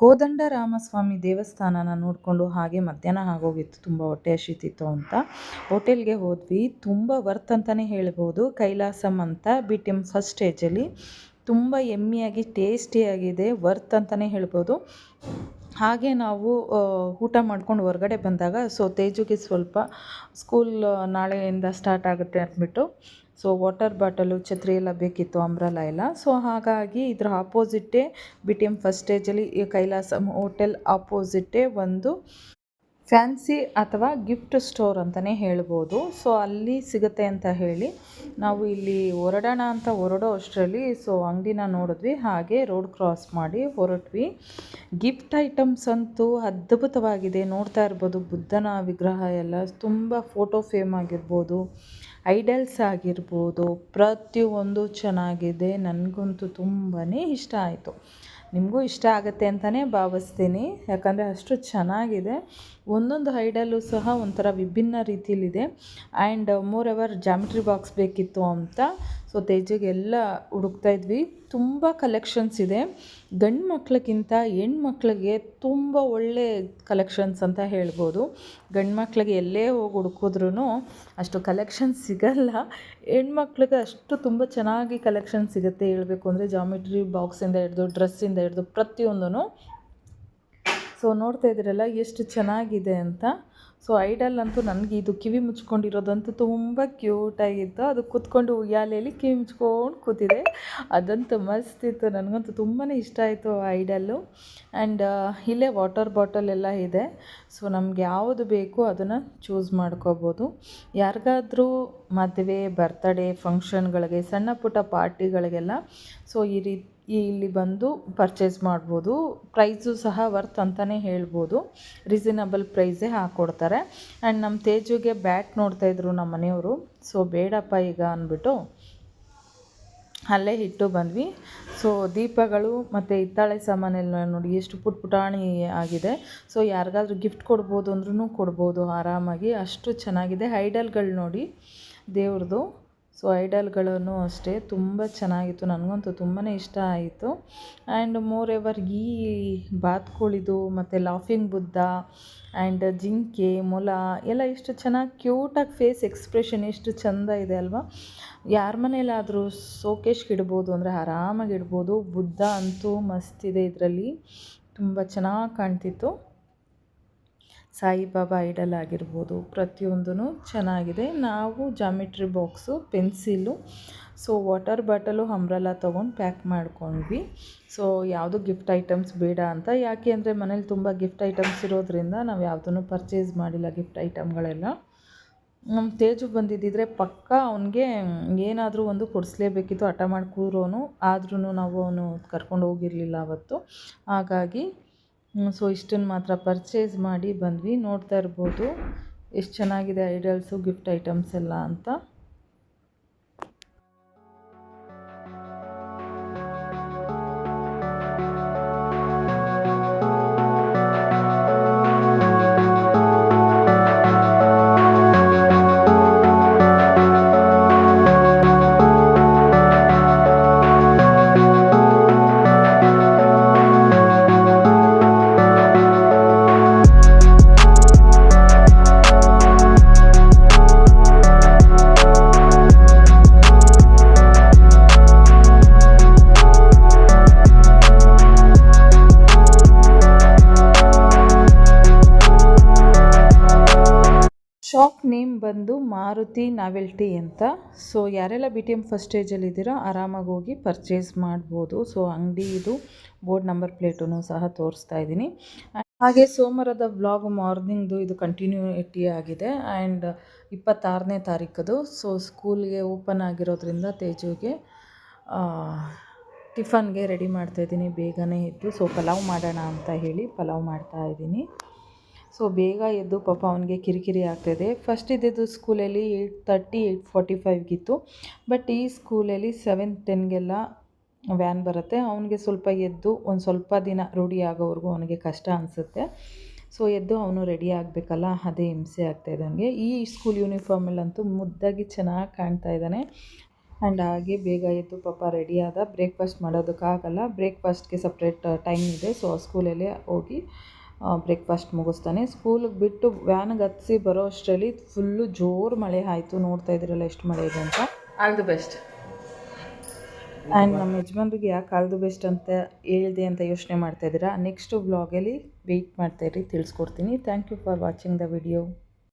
ಕೋದಂಡರಾಮಸ್ವಾಮಿ ದೇವಸ್ಥಾನನ ನೋಡಿಕೊಂಡು ಹಾಗೆ ಮಧ್ಯಾಹ್ನ ಆಗೋಗಿತ್ತು. ತುಂಬ ಹೊಟ್ಟೆ ಹಸಿತಿತ್ತು ಅಂತ. ಹೋಟೆಲ್ಗೆ ಹೋದ್ವಿ. ತುಂಬ ವರ್ತ್ ಅಂತಲೇ ಹೇಳ್ಬೋದು. ಕೈಲಾಸಂ ಅಂತ ಬಿ ಟಿ ಎಂ ಫಸ್ಟ್ ಸ್ಟೇಜಲ್ಲಿ. ತುಂಬ ಎಮ್ಮಿಯಾಗಿ, ಟೇಸ್ಟಿಯಾಗಿದೆ. ವರ್ತ್ ಅಂತಲೇ ಹೇಳ್ಬೋದು. ಹಾಗೆ ನಾವು ಊಟ ಮಾಡ್ಕೊಂಡು ಹೊರಗಡೆ ಬಂದಾಗ, ಸೊ ತೇಜುಗೆ ಸ್ವಲ್ಪ ಸ್ಕೂಲ್ ನಾಳೆಯಿಂದ ಸ್ಟಾರ್ಟ್ ಆಗುತ್ತೆ ಅಂದ್ಬಿಟ್ಟು, ಸೊ ವಾಟರ್ ಬಾಟಲು ಛತ್ರಿ ಎಲ್ಲ ಬೇಕಿತ್ತು ಅಂಬ್ರಲ್ಲ ಎಲ್ಲ. ಸೊ ಹಾಗಾಗಿ ಇದರ ಆಪೋಸಿಟ್ಟೇ ಬಿ ಟಿ ಎಂ ಫಸ್ಟ್ ಸ್ಟೇಜಲ್ಲಿ ಕೈಲಾಸಂ ಹೋಟೆಲ್ ಆಪೋಸಿಟ್ಟೇ ಒಂದು ಫ್ಯಾನ್ಸಿ ಅಥವಾ ಗಿಫ್ಟ್ ಸ್ಟೋರ್ ಅಂತಲೇ ಹೇಳ್ಬೋದು. ಸೊ, ಅಲ್ಲಿ ಸಿಗುತ್ತೆ ಅಂತ ಹೇಳಿ ನಾವು ಇಲ್ಲಿ ಹೊರಡೋಣ ಅಂತ ಹೊರಡೋ ಅಷ್ಟರಲ್ಲಿ, ಸೊ, ಅಂಗಡಿನ ನೋಡಿದ್ವಿ. ಹಾಗೆ ರೋಡ್ ಕ್ರಾಸ್ ಮಾಡಿ ಹೊರಟ್ವಿ. ಗಿಫ್ಟ್ ಐಟಮ್ಸ್ ಅಂತೂ ಅದ್ಭುತವಾಗಿದೆ. ನೋಡ್ತಾ ಇರ್ಬೋದು, ಬುದ್ಧನ ವಿಗ್ರಹ ಎಲ್ಲ ತುಂಬ ಫೋಟೋ ಫೇಮ್ ಆಗಿರ್ಬೋದು, ಐಡಲ್ಸ್ ಆಗಿರ್ಬೋದು, ಪ್ರತಿಯೊಂದು ಚೆನ್ನಾಗಿದೆ. ನನಗಂತೂ ತುಂಬಾ ಇಷ್ಟ ಆಯಿತು. ನಿಮಗೂ ಇಷ್ಟ ಆಗುತ್ತೆ ಅಂತಲೇ ಭಾವಿಸ್ತೀನಿ. ಯಾಕಂದರೆ ಅಷ್ಟು ಚೆನ್ನಾಗಿದೆ. ಒಂದೊಂದು ಹೈಡಲ್ಲೂ ಸಹ ಒಂಥರ ವಿಭಿನ್ನ ರೀತಿಯಲ್ಲಿದೆ. And more ever geometry box ಬೇಕಿತ್ತು ಅಂತ. ಸೊ ತೇಜಿಗೆಲ್ಲ ಹುಡುಕ್ತಾ ಇದ್ವಿ. ತುಂಬ ಕಲೆಕ್ಷನ್ಸ್ ಇದೆ. ಗಂಡು ಮಕ್ಳಿಗಿಂತ ಹೆಣ್ಮಕ್ಳಿಗೆ ತುಂಬ ಒಳ್ಳೆ ಕಲೆಕ್ಷನ್ಸ್ ಅಂತ ಹೇಳ್ಬೋದು. ಗಂಡು ಮಕ್ಳಿಗೆ ಎಲ್ಲೇ ಹೋಗಿ ಹುಡುಕಿದ್ರೂ ಅಷ್ಟು ಕಲೆಕ್ಷನ್ ಸಿಗಲ್ಲ. ಹೆಣ್ಮಕ್ಳಿಗೆ ಅಷ್ಟು ತುಂಬ ಚೆನ್ನಾಗಿ ಕಲೆಕ್ಷನ್ ಸಿಗುತ್ತೆ ಹೇಳಬೇಕು ಅಂದರೆ ಜಾಮಿಟ್ರಿ ಬಾಕ್ಸಿಂದ ಹಿಡ್ದು ಡ್ರೆಸ್ಸಿಂದ ಹಿಡ್ದು ಪ್ರತಿಯೊಂದೂ ಸೊ ನೋಡ್ತಾ ಇದ್ದೀರಲ್ಲ, ಎಷ್ಟು ಚೆನ್ನಾಗಿದೆ ಅಂತ. ಸೊ ಐಡಲ್ ಅಂತೂ ನನಗೆ ಇದು ಕಿವಿ ಮುಚ್ಕೊಂಡಿರೋದಂತೂ ತುಂಬ ಕ್ಯೂಟಾಗಿತ್ತು ಅದು ಕೂತ್ಕೊಂಡು ಉಯ್ಯಾಲೆಯಲ್ಲಿ ಕಿವಿ ಮುಚ್ಕೊಂಡು ಕೂತಿದೆ. ಅದಂತೂ ಮಸ್ತ್ ಇತ್ತು. ನನಗಂತೂ ತುಂಬಾ ಇಷ್ಟ ಆಯಿತು ಐಡಲ್ಲು ಆ್ಯಂಡ್ ಇಲ್ಲೇ ವಾಟರ್ ಬಾಟಲ್ ಎಲ್ಲ ಇದೆ. ಸೊ ನಮ್ಗೆ ಯಾವುದು ಬೇಕು ಅದನ್ನು ಚೂಸ್ ಮಾಡ್ಕೋಬೋದು. ಯಾರಿಗಾದ್ರೂ ಮದುವೆ ಬರ್ತಡೇ ಫಂಕ್ಷನ್ಗಳಿಗೆ ಸಣ್ಣ ಪುಟ್ಟ ಪಾರ್ಟಿಗಳಿಗೆಲ್ಲ ಸೊ ಈ ರೀತಿ ಇಲ್ಲಿ ಬಂದು ಪರ್ಚೇಸ್ ಮಾಡ್ಬೋದು. ಪ್ರೈಸು ಸಹ ವರ್ತ್ ಅಂತಲೇ ಹೇಳ್ಬೋದು. ರೀಸನಬಲ್ ಪ್ರೈಸೇ ಹಾಕ್ಕೊಡ್ತಾರೆ ಆ್ಯಂಡ್ ನಮ್ಮ ತೇಜುಗೆ ಬ್ಯಾಟ್ ನೋಡ್ತಾಯಿದ್ರು ನಮ್ಮ ಮನೆಯವರು. ಸೊ ಬೇಡಪ್ಪ ಈಗ ಅಂದ್ಬಿಟ್ಟು ಅಲ್ಲೇ ಇಟ್ಟು ಬಂದ್ವಿ. ಸೊ ದೀಪಗಳು ಮತ್ತು ಹಿತ್ತಾಳೆ ಸಾಮಾನೆಲ್ಲ ನೋಡಿ ಎಷ್ಟು ಪುಟ್ ಪುಟಾಣಿ ಆಗಿದೆ. ಸೊ ಯಾರಿಗಾದ್ರೂ ಗಿಫ್ಟ್ ಕೊಡ್ಬೋದು ಅಂದ್ರೂ ಕೊಡ್ಬೋದು ಆರಾಮಾಗಿ. ಅಷ್ಟು ಚೆನ್ನಾಗಿದೆ. ಐಡಲ್ಗಳು ನೋಡಿ ದೇವ್ರದ್ದು ಸೊ ಐಡಲ್ಗಳೂ ಅಷ್ಟೇ ತುಂಬ ಚೆನ್ನಾಗಿತ್ತು, ನನಗಂತೂ ತುಂಬಾ ಇಷ್ಟ ಆಯಿತು. ಆ್ಯಂಡ್ ಮೋರ್ ಎವರ್ ಈ ಬಾತ್ಕೋಳಿದು ಮತ್ತು ಲಾಫಿಂಗ್ ಬುದ್ಧ ಆ್ಯಂಡ್ ಜಿಂಕೆ, ಮೊಲ ಎಲ್ಲ ಎಷ್ಟು ಚೆನ್ನಾಗಿ ಕ್ಯೂಟಾಗಿ ಫೇಸ್ ಎಕ್ಸ್ಪ್ರೆಷನ್ ಎಷ್ಟು ಚೆಂದ ಇದೆ ಅಲ್ವಾ? ಯಾರ ಮನೇಲಾದರೂ ಸೋಕೇಶ್ಗೆ ಇಡ್ಬೋದು ಅಂದರೆ ಆರಾಮಾಗಿ ಇಡ್ಬೋದು, ಬುದ್ಧ ಅಂತೂ ಮಸ್ತಿದೆ ಇದರಲ್ಲಿ. ತುಂಬ ಚೆನ್ನಾಗಿ ಕಾಣ್ತಿತ್ತು. ಸಾಯಿಬಾಬಾ ಐಡಲ್ ಆಗಿರ್ಬೋದು ಪ್ರತಿಯೊಂದೂ ಚೆನ್ನಾಗಿದೆ. ನಾವು geometry box, pencil, so water bottle, umbrella ತೊಗೊಂಡು ಪ್ಯಾಕ್ ಮಾಡ್ಕೊಂಡ್ವಿ. ಸೊ ಯಾವುದು ಗಿಫ್ಟ್ ಐಟಮ್ಸ್ ಬೇಡ ಅಂತ. ಯಾಕೆ ಅಂದರೆ ಮನೇಲಿ ತುಂಬ ಗಿಫ್ಟ್ ಐಟಮ್ಸ್ ಇರೋದ್ರಿಂದ ನಾವು ಯಾವುದನ್ನು ಪರ್ಚೇಸ್ ಮಾಡಿಲ್ಲ ಗಿಫ್ಟ್ ಐಟಮ್ಗಳೆಲ್ಲ. ನಮ್ಮ ತೇಜು ಬಂದಿದ್ದಿದ್ರೆ ಪಕ್ಕ ಅವನಿಗೆ ಏನಾದರೂ ಒಂದು ಕೊಡಿಸ್ಲೇಬೇಕಿತ್ತು, ಹಠ ಮಾಡಿ ಕೂರೋನು. ಆದ್ರೂ ನಾವು ಅವನು ಕರ್ಕೊಂಡು ಹೋಗಿರಲಿಲ್ಲ ಅವತ್ತು. ಹಾಗಾಗಿ ಸೊ ಇಷ್ಟನ್ನು ಮಾತ್ರ ಪರ್ಚೇಸ್ ಮಾಡಿ ಬಂದ್ವಿ. ನೋಡ್ತಾ ಇರ್ಬೋದು. ಎಷ್ಟು ಚೆನ್ನಾಗಿದೆ ಐಡಲ್ಸು ಗಿಫ್ಟ್ ಐಟಮ್ಸ್ ಎಲ್ಲ ಅಂತ. ಬಂದು ಮಾರುತಿ ನಾವೆಲ್ಟಿ ಅಂತ. ಸೊ ಯಾರೆಲ್ಲ ಬಿ ಟಿ ಎಂ ಫಸ್ಟ್ ಸ್ಟೇಜಲ್ಲಿ ಇದ್ದೀರೋ ಆರಾಮಾಗಿ ಹೋಗಿ ಪರ್ಚೇಸ್ ಮಾಡ್ಬೋದು. ಸೊ ಅಂಗಡಿ ಇದು ಬೋರ್ಡ್ ನಂಬರ್ ಪ್ಲೇಟನ್ನು ಸಹ ತೋರಿಸ್ತಾ ಇದ್ದೀನಿ. ಹಾಗೆ ಸೋಮವಾರದ ವ್ಲಾಗ್ ಮಾರ್ನಿಂಗ್ದು ಇದು ಕಂಟಿನ್ಯೂಟಿ ಆಗಿದೆ. ಆ್ಯಂಡ್ ಇಪ್ಪತ್ತಾರನೇ ತಾರೀಕದು. ಸೊ ಸ್ಕೂಲ್ಗೆ ಓಪನ್ ಆಗಿರೋದ್ರಿಂದ ತೇಜುಗೆ ಟಿಫನ್ಗೆ ರೆಡಿ ಮಾಡ್ತಾಯಿದ್ದೀನಿ ಬೇಗನೆ ಇದ್ದು ಸೊ ಪಲಾವ್ ಮಾಡೋಣ ಅಂತ ಹೇಳಿ ಪಲಾವ್ ಮಾಡ್ತಾಯಿದ್ದೀನಿ ಸೊ ಬೇಗ ಎದ್ದು ಪಾಪ ಅವನಿಗೆ ಕಿರಿಕಿರಿ ಆಗ್ತಾಯಿದೆ ಫಸ್ಟ್ ಇದ್ದಿದ್ದು ಸ್ಕೂಲಲ್ಲಿ ಏಯ್ಟ್ ತರ್ಟಿ ಏಯ್ಟ್ ಫಾರ್ಟಿ ಫೈವ್ಗಿತ್ತು ಬಟ್ ಈ ಸ್ಕೂಲಲ್ಲಿ ಸೆವೆನ್ ಟೆನ್ಗೆಲ್ಲ ವ್ಯಾನ್ ಬರುತ್ತೆ. ಅವನಿಗೆ ಸ್ವಲ್ಪ ಎದ್ದು ಒಂದು ಸ್ವಲ್ಪ ದಿನ ರೂಢಿ ಆಗೋವರೆಗೂ ಅವನಿಗೆ ಕಷ್ಟ ಅನಿಸುತ್ತೆ. ಸೊ ಎದ್ದು ಅವನು ರೆಡಿ ಆಗಬೇಕಲ್ಲ, ಅದೇ ಹಿಂಸೆ ಆಗ್ತಾಯಿದೆ ಅವನಿಗೆ ಈ ಸ್ಕೂಲ್ ಯೂನಿಫಾರ್ಮಲ್ಲಂತೂ ಮುದ್ದಾಗಿ ಚೆನ್ನಾಗಿ ಕಾಣ್ತಾ ಇದ್ದಾನೆ. ಆ್ಯಂಡ್ ಹಾಗೆ ಬೇಗ ಎದ್ದು ಪಾಪ ರೆಡಿಯಾದ ಬ್ರೇಕ್ಫಾಸ್ಟ್ ಮಾಡೋದಕ್ಕಾಗಲ್ಲ. ಬ್ರೇಕ್ಫಾಸ್ಟ್ಗೆ ಸಪ್ರೇಟ್ ಟೈಮ್ ಇದೆ. ಸೊ ಸ್ಕೂಲಲ್ಲೇ ಹೋಗಿ ಬ್ರೇಕ್ಫಾಸ್ಟ್ ಮುಗಿಸ್ತಾನೆ. ಸ್ಕೂಲಿಗೆ ಬಿಟ್ಟು ವ್ಯಾನಿಗೆ ಹತ್ತಿಸಿ ಬರೋ ಅಷ್ಟರಲ್ಲಿ ಫುಲ್ಲು ಜೋರು ಮಳೆ ಆಯಿತು. ನೋಡ್ತಾ ಇದ್ದೀರಲ್ಲ ಎಷ್ಟು ಮಳೆ ಇದೆ ಅಂತ. ಆಲ್ ದಿ ಬೆಸ್ಟ್ ಆ್ಯಂಡ್ ನಮ್ಮ ಯಜಮಾನ್ರಿಗೆ ಯಾಕೆ ಆಲ್ ದಿ ಬೆಸ್ಟ್ ಅಂತ ಹೇಳಿದೆ ಅಂತ ಯೋಚನೆ ಮಾಡ್ತಾ ಇದ್ದೀರಾ? ನೆಕ್ಸ್ಟ್ ವ್ಲಾಗಲ್ಲಿ ವೆಯ್ಟ್ ಮಾಡ್ತಾಯಿರಿ ತಿಳಿಸ್ಕೊಡ್ತೀನಿ. Thank you for watching the video